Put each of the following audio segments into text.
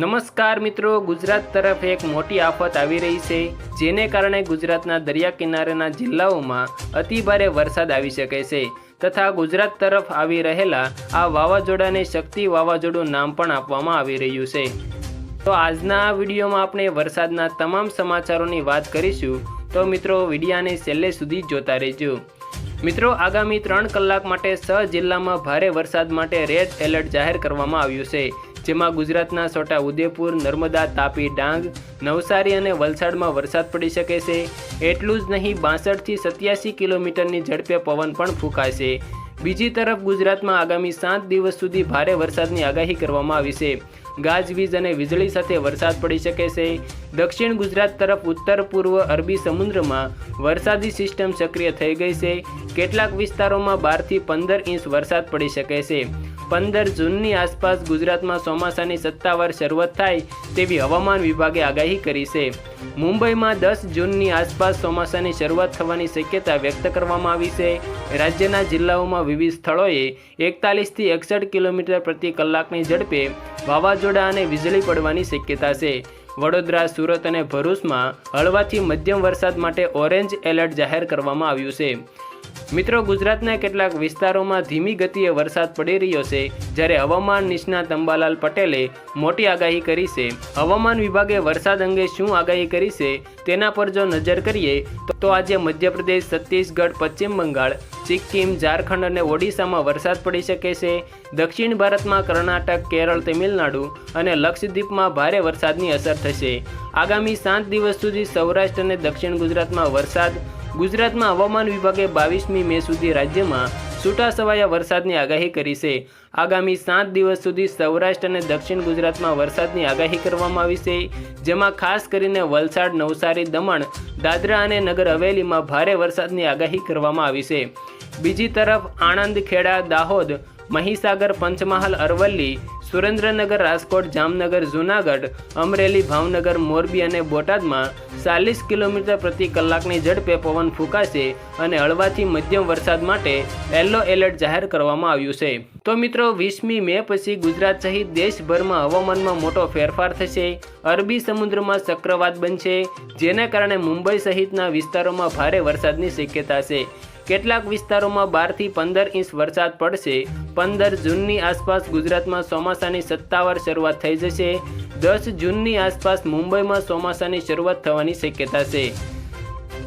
નમસ્કાર મિત્રો, ગુજરાત તરફ એક મોટી આફત આવી રહી છે, જેને કારણે ગુજરાતના દરિયા કિનારાના જિલ્લાઓમાં અતિભારે વરસાદ આવી શકે છે. તથા ગુજરાત તરફ આવી રહેલા આ વાવાઝોડાને શક્તિ વાવાઝોડું નામ પણ આપવામાં આવી રહ્યું છે. તો આજના આ વિડીયોમાં આપણે વરસાદના તમામ સમાચારોની વાત કરીશું. તો મિત્રો, વિડીયાને છેલ્લે સુધી જોતા રહેજો. મિત્રો, આગામી ત્રણ કલાક માટે છ જિલ્લામાં ભારે વરસાદ માટે રેડ એલર્ટ જાહેર કરવામાં આવ્યું છે, જેમાં ગુજરાતના છોટા ઉદેપુર, નર્મદા, તાપી, ડાંગ, નવસારી અને વલસાડમાં વરસાદ પડી શકે છે. એટલું જ નહીં, બાસઠથી સત્યાસી કિલોમીટરની ઝડપે પવન પણ ફૂંકાશે બીજી તરફ ગુજરાતમાં આગામી સાત દિવસ સુધી ભારે વરસાદની આગાહી કરવામાં આવી છે. ગાજવીજ અને વીજળી સાથે વરસાદ પડી શકે છે. દક્ષિણ ગુજરાત તરફ ઉત્તર પૂર્વ અરબી સમુદ્રમાં વરસાદી સિસ્ટમ સક્રિય થઈ ગઈ છે. કેટલાક વિસ્તારોમાં બારથી પંદર ઇંચ વરસાદ પડી શકે છે. પંદર જૂનની આસપાસ ગુજરાતમાં ચોમાસાની સત્તાવાર શરૂઆત થાય તેવી હવામાન વિભાગે આગાહી કરી છે. મુંબઈમાં દસ જૂનની આસપાસ ચોમાસાની શરૂઆત થવાની શક્યતા વ્યક્ત કરવામાં આવી છે. રાજ્યના જિલ્લાઓમાં વિવિધ સ્થળોએ એકતાલીસથી એકસઠ કિલોમીટર પ્રતિ કલાકની ઝડપે વાવાઝોડા અને વીજળી પડવાની શક્યતા છે. વડોદરા, સુરત અને ભરૂચમાં હળવાથી મધ્યમ વરસાદ માટે ઓરેન્જ એલર્ટ જાહેર કરવામાં આવ્યું છે. મિત્રો, ગુજરાતના કેટલાક વિસ્તારોમાં ધીમી ગતિએ વરસાદ પડી રહ્યો છે. જ્યારે હવામાન નિષ્ણાત અંબાલાલ પટેલે મોટી આગાહી કરી છે. હવામાન વિભાગે વરસાદ અંગે શું આગાહી કરી છે તેના પર જો નજર કરીએ, તો આજે મધ્યપ્રદેશ, છત્તીસગઢ, પશ્ચિમ બંગાળ, સિક્કિમ, ઝારખંડ અને ઓડિશામાં વરસાદ પડી શકે છે. દક્ષિણ ભારતમાં કર્ણાટક, કેરળ, તમિલનાડુ અને લક્ષદ્વીપમાં ભારે વરસાદની અસર થશે. આગામી સાત દિવસ સુધી સૌરાષ્ટ્ર અને દક્ષિણ ગુજરાતમાં વરસાદ ગુજરાતમાં હવામાન વિભાગે બાવીસમી મે સુધી રાજ્યમાં છૂટાછવાયા વરસાદની આગાહી કરી છે. આગામી સાત દિવસ સુધી સૌરાષ્ટ્ર અને દક્ષિણ ગુજરાતમાં વરસાદની આગાહી કરવામાં આવી છે, જેમાં ખાસ કરીને વલસાડ, નવસારી, દમણ, દાદરા અને નગર હવેલીમાં ભારે વરસાદની આગાહી કરવામાં આવી છે. બીજી તરફ આણંદ, ખેડા, દાહોદ મહીસાગર, પંચમહાલ, અરવલ્લી, સુરેન્દ્રનગર, રાજકોટ, જામનગર, જૂનાગઢ, અમરેલી, ભાવનગર, મોરબી અને બોટાદમાં ચાલીસ કિલોમીટર પ્રતિ કલાકની ઝડપે પવન ફૂંકાશે અને હળવાથી મધ્યમ વરસાદ માટે યલો એલર્ટ જાહેર કરવામાં આવ્યું છે. તો મિત્રો, વીસમી મે પછી ગુજરાત સહિત દેશભરમાં હવામાનમાં મોટો ફેરફાર થશે. અરબી સમુદ્રમાં ચક્રવાત બનશે, જેના કારણે મુંબઈ સહિતના વિસ્તારોમાં ભારે વરસાદની શક્યતા છે. કેટલાક વિસ્તારોમાં બારથી પંદર ઇંચ વરસાદ પડશે. પંદર જૂનની આસપાસ ગુજરાતમાં ચોમાસાની સત્તાવાર શરૂઆત થઈ જશે. દસ જૂનની આસપાસ મુંબઈમાં ચોમાસાની શરૂઆત થવાની શક્યતા છે.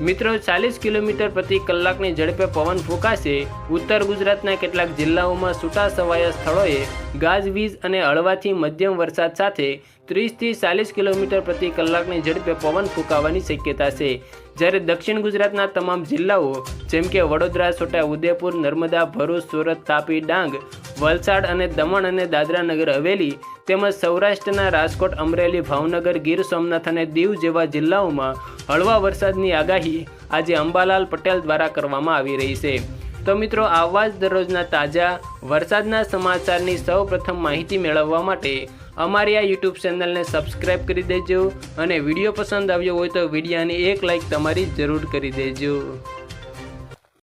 મિત્રો, ચાલીસ કિલોમીટર પ્રતિ કલાકની ઝડપે પવન ફૂંકાશે. ઉત્તર ગુજરાતના કેટલાક જિલ્લાઓમાં છૂટા છવાયા સ્થળોએ ગાજવીજ અને હળવાથી મધ્યમ વરસાદ સાથે ત્રીસથી ચાલીસ કિલોમીટર પ્રતિ કલાકની ઝડપે પવન ફૂંકાવાની શક્યતા છે. જ્યારે દક્ષિણ ગુજરાતના તમામ જિલ્લાઓ, જેમ કે વડોદરા, છોટા ઉદેપુર, નર્મદા, ભરૂચ, સુરત, તાપી, ડાંગ, વલસાડ અને દમણ અને દાદરા નગર હવેલી તેમજ સૌરાષ્ટ્રના રાજકોટ, અમરેલી, ભાવનગર, ગીર સોમનાથ અને દીવ જેવા જિલ્લાઓમાં હળવા વરસાદની આગાહી આજે અંબાલાલ પટેલ દ્વારા કરવામાં આવી રહી છે. તો મિત્રો, આવા જ દરરોજના તાજા વરસાદના સમાચારની સૌ પ્રથમ માહિતી મેળવવા માટે અમારી આ યુટ્યુબ ચેનલને સબસ્ક્રાઈબ કરી દેજો અને વીડિયો પસંદ આવ્યો હોય તો વિડીયાની એક લાઈક તમારી જરૂર કરી દેજો.